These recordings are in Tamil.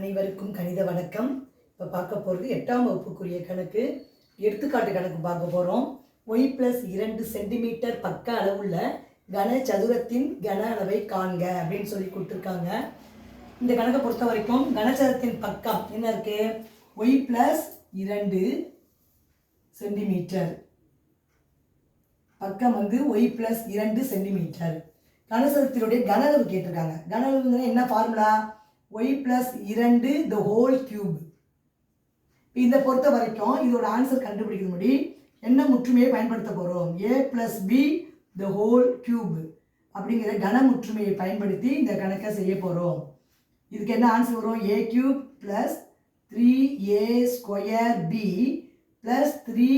அனைவருக்கும் கணித வணக்கம். இப்போ பார்க்க போகிறது எட்டாம் வகுப்புக்குரிய கணக்கு. எடுத்துக்காட்டு கணக்கு பார்க்க போகிறோம் ஒய் ப்ளஸ் இரண்டு சென்டிமீட்டர் பக்க அளவுள்ள கன சதுரத்தின் கன அளவை காண்க அப்படின்னு சொல்லி கொடுத்துருக்காங்க. இந்த கணக்கை பொறுத்த வரைக்கும் கனச்சதுரத்தின் பக்கம் என்ன இருக்கு? ஒய் ப்ளஸ் இரண்டு சென்டிமீட்டர் பக்கம் வந்து ஒய் ப்ளஸ் இரண்டு சென்டிமீட்டர் கனசதுரத்தினுடைய கன அளவு கேட்டிருக்காங்க. கன அளவுங்கன்னா என்ன ஃபார்முலா ஒய் ப்ளஸ் இரண்டு த ஹோல் கியூப் இதை பொறுத்த வரைக்கும் இதோட ஆன்சர் கண்டுபிடிக்கிற முடி என்ன முற்றுமையை பயன்படுத்த போகிறோம் a plus b the whole cube அப்படிங்கிற கன முற்றுமையை பயன்படுத்தி இந்த கணக்கை செய்ய போகிறோம் இதுக்கு என்ன ஆன்சர் வரும்? A cube plus three a square b plus three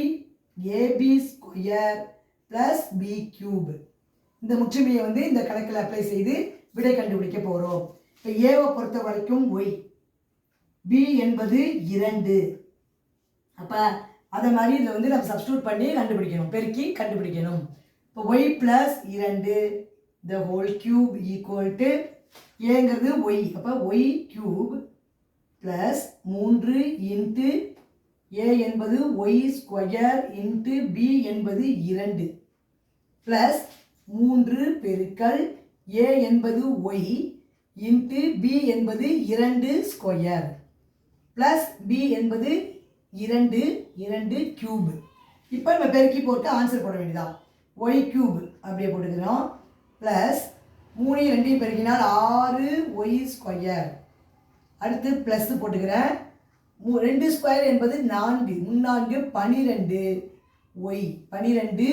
a b square plus b cube இந்த முற்றுமையை வந்து இந்த கணக்கில் அப்ளை செய்து விடை கண்டுபிடிக்க போகிறோம் இப்போ ஏவை பொறுத்த வரைக்கும் ஒய் பி என்பது இரண்டு. அப்போ அதை மாதிரி இதில் வந்து நம்ம சப்ஸ்டியூட் பண்ணி கண்டுபிடிக்கணும். பெருக்கி கண்டுபிடிக்கணும். இப்போ ஒய் ப்ளஸ் இரண்டு. The whole cube equal to ஏங்கிறது ஒய் அப்போ ஒய் கியூப் ப்ளஸ் மூன்று இன்ட்டு ஏ என்பது ஒய் ஸ்கொயர் இன்ட்டு பி என்பது இரண்டு. ப்ளஸ் மூன்று பெருக்கல் ஏ என்பது ஒய் இன்ட்டு பி என்பது இரண்டு ஸ்கொயர் ப்ளஸ் பி என்பது இரண்டு இரண்டு கியூப் இப்போ நம்ம பெருக்கி போட்டு ஆன்சர் போட வேண்டியதான் ஒய் கியூப் அப்படியே போட்டுக்கிறோம். ப்ளஸ் மூணு ரெண்டையும் பெருக்கினால் ஆறு ஒய் ஸ்கொயர் அடுத்து ப்ளஸ் போட்டுக்கிறேன். மூ ரெண்டு ஸ்கொயர் என்பது நான்கு முன்னான்கு பனிரெண்டு ஒய் பனிரெண்டு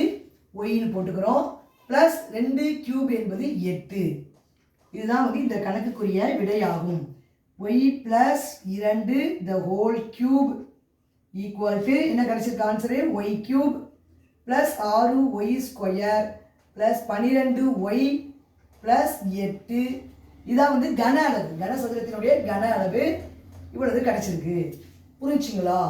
ஒய்னு போட்டுக்கிறோம். ப்ளஸ் ரெண்டு கியூப் என்பது எட்டு. இதுதான் வந்து இந்த கணக்குக்குரிய விடையாகும். ஒய் ப்ளஸ் இரண்டு the whole cube equal to என்ன கிடச்சிருக்கு ஆன்சரு ஒய் கியூப் ப்ளஸ் ஆறு ஒய் ஸ்கொயர் ப்ளஸ் பன்னிரெண்டு ஒய் ப்ளஸ் எட்டு. இதான் வந்து கன அளவு. கனசதுரத்தினுடைய கன அளவு இவ்வளவு கிடச்சிருக்கு. புரிஞ்சுங்களா